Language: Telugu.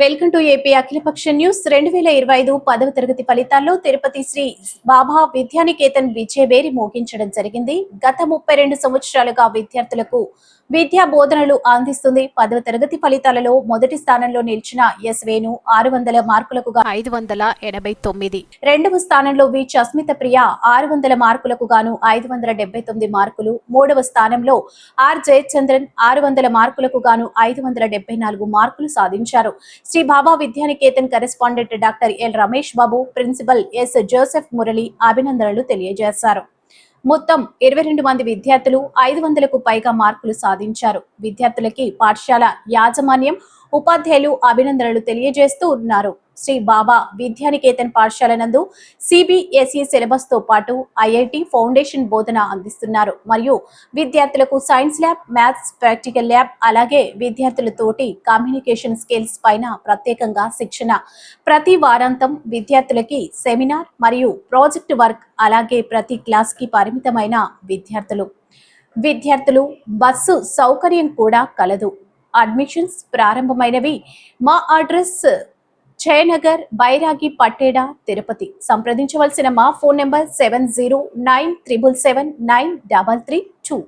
Welcome to AP Akhilapaksha news. రెండు వేల ఇరవై ఐదు పదవ తరగతి ఫలితాల్లో తిరుపతి శ్రీ బాబా విద్యానికేతన్ విజయవేరి మోగించడం జరిగింది. గత ముప్పై రెండు సంవత్సరాలుగా విద్యార్థులకు విద్యా బోధనలు అందిస్తుంది. పదవ తరగతి ఫలితాలలో మొదటి స్థానంలో నిలిచిన ఎస్ వేణు ఆరు వందల మార్కులకు ఐదు వందల ఎనభై తొమ్మిది. రెండవ స్థానంలో వి చస్మిత ప్రియ ఆరు వందల మార్కులకు గాను ఐదు వందల డెబ్బై తొమ్మిది మార్కులు. మూడవ స్థానంలో ఆర్ జయచంద్రన్ ఆరు వందల మార్కులకు గాను ఐదు వందల డెబ్బై నాలుగు మార్కులు సాధించారు. Shri Baba Vidyaniketan correspondent doctor L Ramesh Babu principal S Joseph Murali అభినందనలు తెలియజేశారు. మొత్తం ఇరవై రెండు మంది విద్యార్థులు ఐదు వందలకు పైగా మార్కులు సాధించారు. విద్యార్థులకి పాఠశాల యాజమాన్యం ఉపాధ్యాయులు అభినందనలు తెలియజేస్తూ ఉన్నారు. శ్రీ బాబా విద్యానికేతన్ పాఠశాల నందు సిబిఎస్ఈ సిలబస్తో పాటు ఐఐటి ఫౌండేషన్ బోధన అందిస్తున్నారు. మరియు విద్యార్థులకు science lab maths practical lab అలాగే విద్యార్థులతోటి కమ్యూనికేషన్ స్కిల్స్ పైన ప్రత్యేకంగా శిక్షణ. ప్రతి వారాంతం విద్యార్థులకి సెమినార్ మరియు ప్రాజెక్ట్ వర్క్ అలాగే ప్రతి క్లాస్కి పరిమితమైన విద్యార్థులు. విద్యార్థులు బస్సు సౌకర్యం కూడా కలదు. అడ్మిషన్స్ ప్రారంభమైనవి. మా అడ్రస్ జయనగర్ బైరాగి పట్టేడ తిరుపతి. సంప్రదించవలసిన మా phone number seven zero nine triple seven nine double three two.